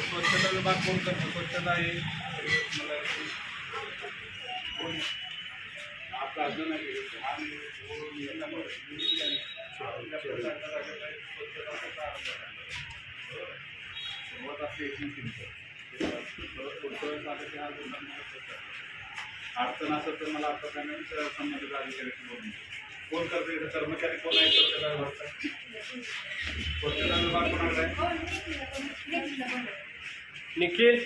स्वच्छता विभाग कोण करतो? स्वच्छता आहे. मला कोण आपलं अजून नाही आणि सुरुवात असते अडचण असेल तर मला आता त्यांनी संबंधित अधिकाऱ्याशी बोलून कोण करते इथं कर्मचारी कोण आहे? स्वच्छता विभागचा स्वच्छता विभाग कोणाकडे आहे निखिल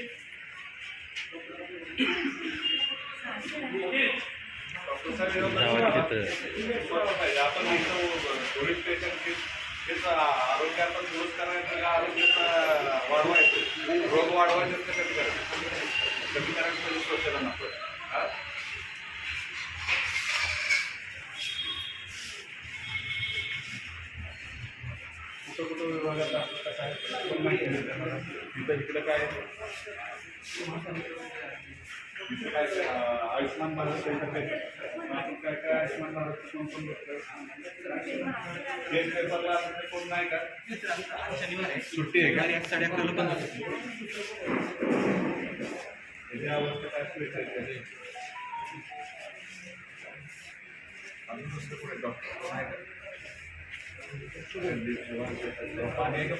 डॉक्टर साहेब स्वच्छ पाहिजे आपण इथं पोलीस आरोग्याचा दिवस करायचं का आरोग्याचा वाढवायचं? रोग वाढवायचं तर कमी करायचं? कमी करायचं? स्वच्छता नको तिथं इकडं काय तिथं काय आयुष्यमान भारत काय काय काय आयुष्यमान भारत कोण कोण पेपरला कोण नाही का? सुट्टी आहे का? साडे अकराला बंद त्याच्या अवस्था काय आहे? अजून दुसरं कुठे डॉक्टर. नाही का? पाणी का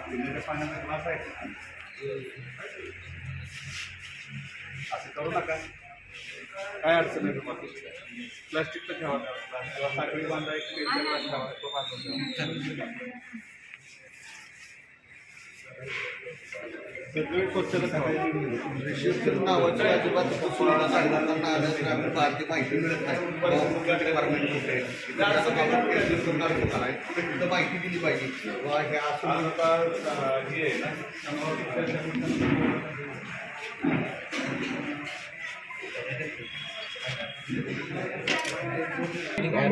पिण्याच्या पाण्याचा ग्लास आहे असं करू नका काय अडचण आहे तुम्हाला प्लास्टिकचं ठेवा किंवा साखळी बांधा एक स्टीलचा ग्लास ठेवा तो बांधून ठेवा. सगळे स्वच्छता नावाची अजिबात सुविधा नागरिकांना आल्यास ग्रामीण माहिती मिळत नाही. डिपार्टमेंट कुठे आहे? तिथं माहिती दिली पाहिजे. वा हे असं आता हे आहे ना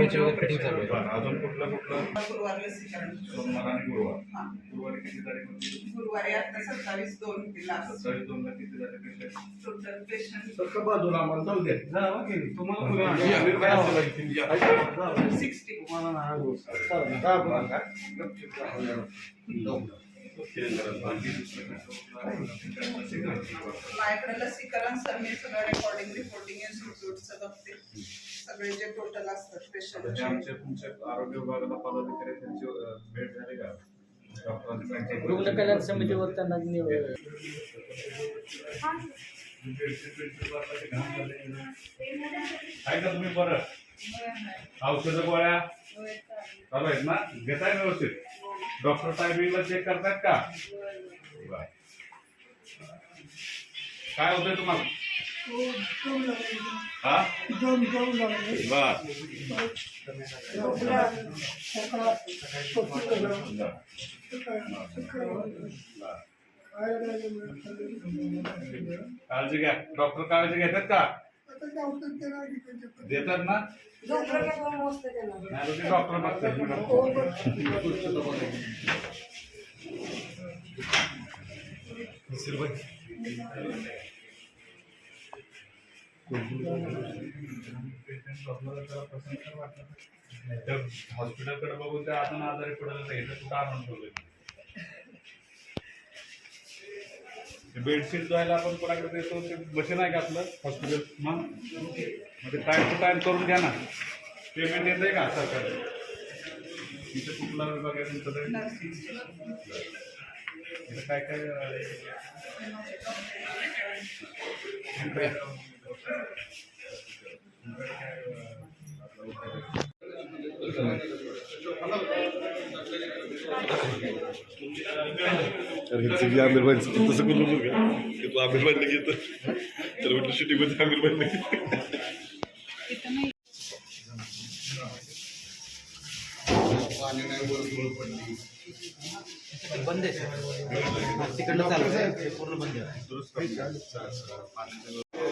त्यामुळे अजून कुठलं कुठलं? गुरुवार लसीकरण सोमवार आणि गुरुवार. हा. गुरुवारी किती तारीख होती गुरुवारी आता सत्तावीस दोन क्लास सत्तावीस दोनला किती झाले पेशंट? टोटल पेशंट तर बाजूला आम्हाला जाऊ दे. जावा की. तुम्हाला सिक्स्टी माझ्याकडे लसीकरण सर मी सगळं रेकॉर्डिंग रिपोर्टिंग इन्स्टिट्यूटचं बघते सगळे जे टोटल असतात स्पेशल म्हणजे पेशंट आमच्या तुमच्या आरोग्य विभागाला पदाधिकारी त्यांची भेट झाली का? रुग्ण कल्याण समितीवर त्यांना आहे का तुम्ही बरं. औषध गोळ्या चालू आहेत ना? घेताय व्यवस्थित? डॉक्टर टायमिंगला चेक करतायत का? काय होतंय तुम्हाला? काळजी घ्या. डॉक्टर काळजी घेतात का? देतात ना? नाही डॉक्टर मागतात हॉस्पिटलकडे बघून त्या आपण आजारी पडलं नाही तर तू आणून ठेवलं बेडशीट धुवायला आपण कोणाकडे देतो ते मशीन आहे का आपलं हॉस्पिटल मग म्हणजे टाईम टू टाईम करून घ्या ना पेमेंट येत आहे का सरकार इथे कुठला विभाग आहे तुमचं काय काय सगळी आमिर भाई तसं करू नको. का की तू आमिर भाईला घेत. तर म्हटलं शूटिंगमध्ये आमिर भाईला बंद आहे तिकडनं चालू पूर्ण बंद आहे.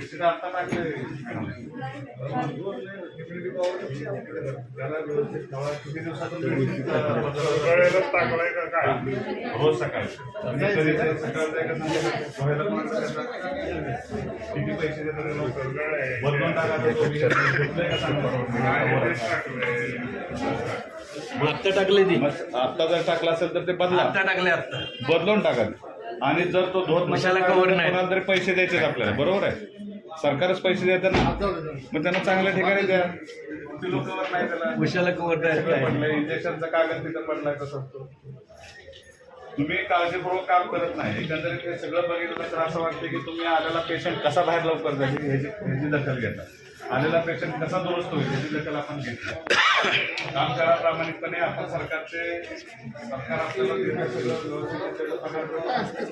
बेडशीट आता टाकले त्याला व्यवस्थित ठेवा. किती दिवसातून टाकलाय का काय रोज सकाळी किती पैसे देतात? बदलून टाका. आत्ता टाकले ती मग आता जर टाकला असेल तर ते बदला आत्ता टाकले आत्ता बदलून टाका आणि जर तो धोत मशाला cover नाही. पैसे द्यायचे आपल्याला बरोबर आहे सरकारच पैसे देतं ना. मग त्यांना चांगल्या ठिकाणी द्या. किलो कवर नाही त्याला उशाला पडलंय इंजेक्शनचा कागद तिथं पडलाय तसं. तुम्ही काळजीपूर्वक काम करत नाही. एकंदरीत हे सगळं बघितलं तर असं वाटतं की तुम्ही आलेला पेशंट कसा बाहेर लवकर जाईल ह्याची ह्याची दखल घेता. आलेला पेशंट कसा दुरुस्त होईल ह्याची दखल आपण घेतली. काम करा प्रामाणिकपणे आपण सरकारचे सरकार आपल्याला देतं सगळं व्यवस्थित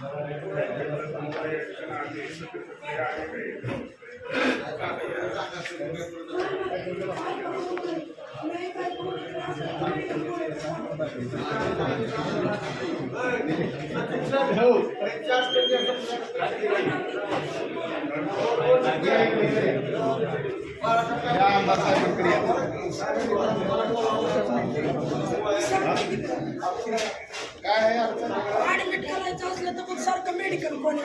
त्याचं पगार थंड पाणी आप्पा थोडं मागवा ऍडमिट करायचं असलं तर मग सारखं मेडिकल कॉलेज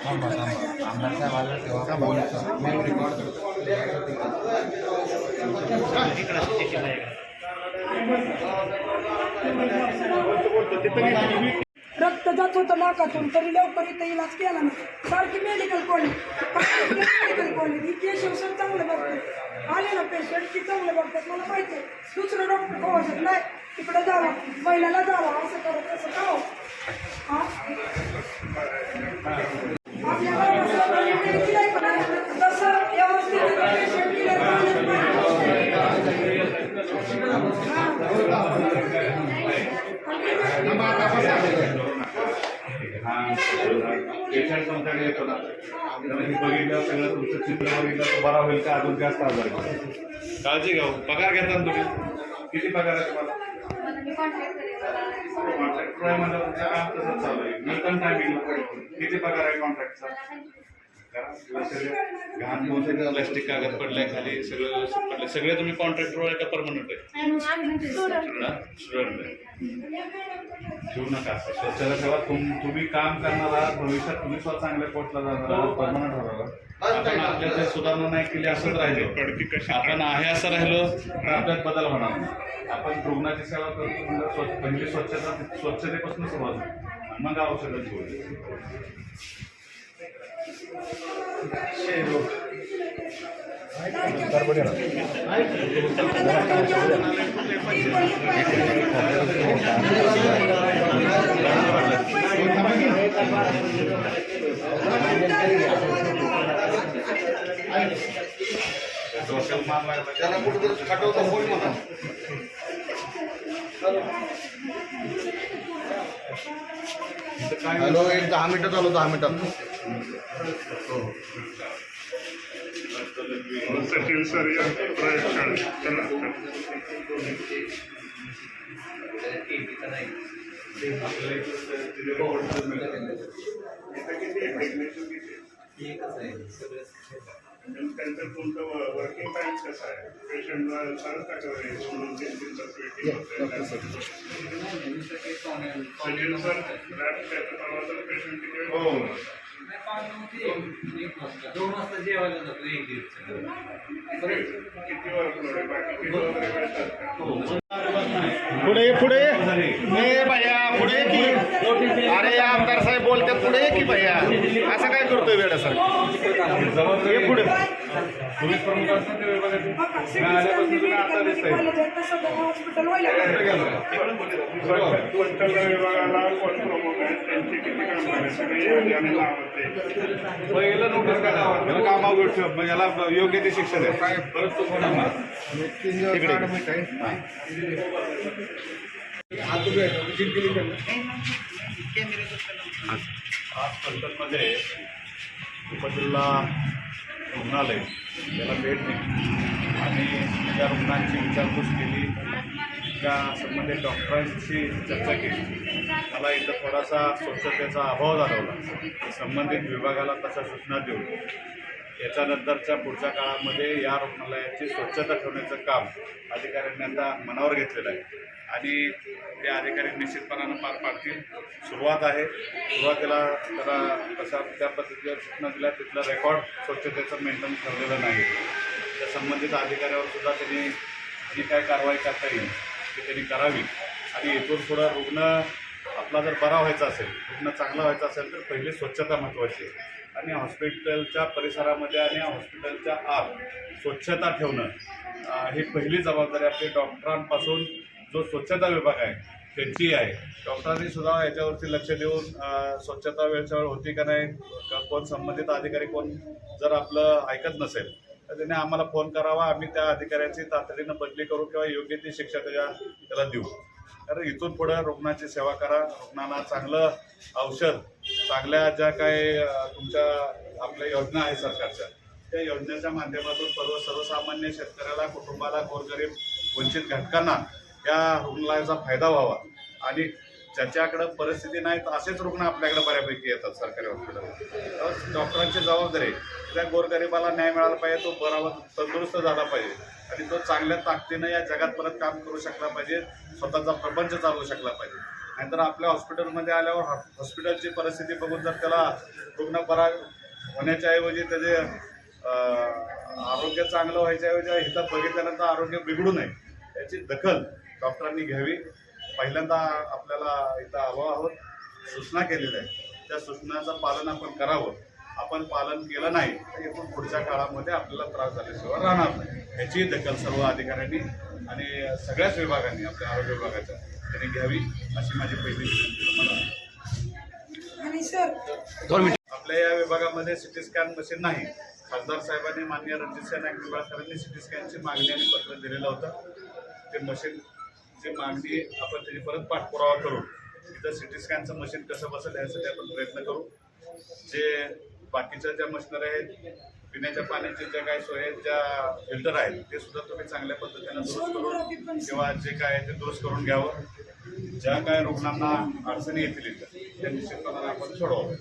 रक्त जात होतं नाकातून तरी लवकर इथं इलाज केला नाही. सारखी मेडिकल कॉलेज मेडिकल कॉलेज ही केशव सर चांगलं बघतो आले ना पेशंट की चांगलं बघतात मला माहिती आहे दुसरं डॉक्टर कवायचं नाही तिकडं जावं महिन्याला जावं असं करत तसं करावं हा? आपल्या तसं व्यवस्थित patient झालं. पेशंट तुमच्याकडे येतो ना त्याला हे बघितलं सगळं तुमचं चित्र बघितलं तो बरा होईल का? अजून जास्त आजार काळजी घ्या हो. पगार घेता ना तुम्ही? किती पगार आहे तुम्हाला? कॉन्ट्रॅक्टमध्ये तुमचं काम तसंच चालू आहे. मिळतं टायमिंग किती पगार आहे कॉन्ट्रॅक्टचा घाण पोहोचले प्लास्टिक कागद पडल्या खाली सगळं व्यवस्थित पडलंय सगळे तुम्ही कॉन्ट्रॅक्टर आहे का परमनंट आहे स्टुडंट ठेवू नका स्वच्छता ठेवा तुम्ही काम करणार आहात भविष्यात तुम्ही स्वतः चांगल्या पोस्टला जाणार आहात परमनंट होणार आपण आपल्यात सुधारणा नाही केली असंच राहिलो आपण आहे असं राहिलो तर आपल्यात बदल होणार नाही. आपण रुग्णाची सेवा करतो म्हणजे पहिली स्वच्छता स्वच्छतेपासून सुरुवात मग औषधाची होईल त्याला कुठेतरी खटवतं कोण म्हणा इथं काय हॅलो एक दहा मिनिटं चालू दहा मिनिटात सचिन सर या प्रयोगशाळा चला आपल्याला इथं दिलेलं order मिळतं. इथं किती आहे टेक्निशियन किती आहे? त्यांचं तुमचं वर्किंग टाइम कसं आहे पेशंटला सांगता का रे दोन दोन तीन तीन तास वेटिंग होते सचिन सर लॅब पेशंट किती वेळ हो दोन वाजता जेवायला जातो एक पुढे. पुढे भैया पुढे की? अरे या आमदार साहेब बोलतात पुढे की भैया? असं काय करतोय वेळा सर जबाबदारी पुढे. पोलीस प्रमुख असतात विभागाचे मी आल्यापासून तुम्ही आता आहे विभागाला कोण प्रमुख आहेत त्यांची किती कामं सगळी पहिलं नोटीस का गावात याला योग्य ते शिक्षा द्या परत तो कोण आहे? आज फलटणमध्ये उपजिल्हा रुग्णालय. त्याला भेट दिली. आणि त्या रुग्णांची विचारपूस केली. त्या संबंधित डॉक्टरांशी चर्चा केली. मला इथं थोडासा स्वच्छतेचा अभाव जाणवला. संबंधित विभागाला तशा सूचना देऊ याच्यानंतरच्या पुढच्या काळामध्ये या रुग्णालयाची स्वच्छता ठेवण्याचं काम अधिकाऱ्यांनी आता मनावर घेतलेलं आहे. आणि ते अधिकारी निश्चितपणानं पार पाडतील. सुरुवात आहे. सुरुवातीला त्याला कशा त्या पद्धतीच्या सूचना दिल्या. तिथलं रेकॉर्ड स्वच्छतेचं मेंटेन ठेवलेलं नाही. त्या संबंधित अधिकाऱ्यावर सुद्धा त्यांनी जी काय कारवाई करता येईल ती त्यांनी करावी. आणि इथून पुढं रुग्ण आपला जर बरा व्हायचा असेल रुग्ण चांगला व्हायचा असेल तर पहिली स्वच्छता महत्त्वाची आहे. आणि हॉस्पिटलच्या परिसरामध्ये आणि हॉस्पिटलच्या आत स्वच्छता ठेवणं ही पहिली जबाबदारी आपली डॉक्टरांपासून जो स्वच्छता विभाग आहे त्यांची आहे. डॉक्टरांनी सुद्धा याच्यावरती लक्ष देऊन स्वच्छता वेळच्या वेळ होती का नाही का कोण संबंधित अधिकारी कोण जर आपलं ऐकत नसेल तर त्याने आम्हाला फोन करावा आम्ही त्या अधिकाऱ्याची तातडीनं बदली करू किंवा योग्य ती शिक्षा त्याच्या त्याला देऊ. कारण इथून पुढं रुग्णाची सेवा करा रुग्णांना चांगलं औषध चांगल्या ज्या काही तुमच्या आपल्या योजना आहे सरकारच्या त्या योजनेच्या माध्यमातून सर्व सर्वसामान्य शेतकऱ्याला कुटुंबाला गोरगरीब वंचित घटकांना या रुग्णालयाचा फायदा व्हावा. आणि ज्याच्याकडं परिस्थिती नाही तर असेच रुग्ण आपल्याकडे बऱ्यापैकी येतात सरकारी हॉस्पिटल डॉक्टरांची जबाबदारी त्या गोरगरिबाला न्याय मिळाला पाहिजे तो बराबर तंदुरुस्त झाला पाहिजे. आणि तो चांगल्या ताकदीनं या जगात परत काम करू शकला पाहिजे स्वतःचा प्रपंच चालवू शकला पाहिजे. नाहीतर आपल्या हॉस्पिटलमध्ये आल्यावर हॉ- हॉस्पिटलची परिस्थिती बघून जर त्याला रुग्ण बरा होण्याच्या ऐवजी त्याचे आरोग्य चांगलं व्हायच्याऐवजी हिथं इथं बघितल्यानंतर आरोग्य बिघडू नये याची दखल डॉक्टरांनी घ्यावी. पहिल्यांदा आपल्याला इथं हवं आहोत सूचना केलेल्या आहेत. त्या सूचनाचं पालन आपण करावं. आपण पालन केलं नाही तर इथून पुढच्या काळामध्ये आपल्याला त्रास झाल्याशिवाय राहणार नाही. याची दखल सर्व अधिकाऱ्यांनी आणि सगळ्याच विभागांनी आपल्या आरोग्य विभागाच्या. त्यांनी घ्यावी अशी माझी पहिली विनंती आपल्या या विभागामध्ये सिटी स्कॅन मशीन नाही. खासदार साहेबांनी मान्य रणजित नाईक निंबाळकरांनी सिटी स्कॅनची मागणी आणि पत्र दिलेलं होतं. ते मशीनची मागणी आपण त्याची परत पाठपुरावा करू. तिथं सिटी स्कॅनचं मशीन कसं बसेल यासाठी आपण प्रयत्न करू. जे बाकीच्या ज्या मशिनरी आहेत पिण्याच्या पाण्याचे ज्या काही सोयी आहेत ज्या फिल्टर आहेत ते सुद्धा तुम्ही चांगल्या पद्धतीनं दुरुस्त करून किंवा जे काय आहे ते दुरुस्त करून घ्यावं. ज्या काय रुग्णांना अडचणी येतील इथं त्या निश्चितपणाने आपण सोडवावं.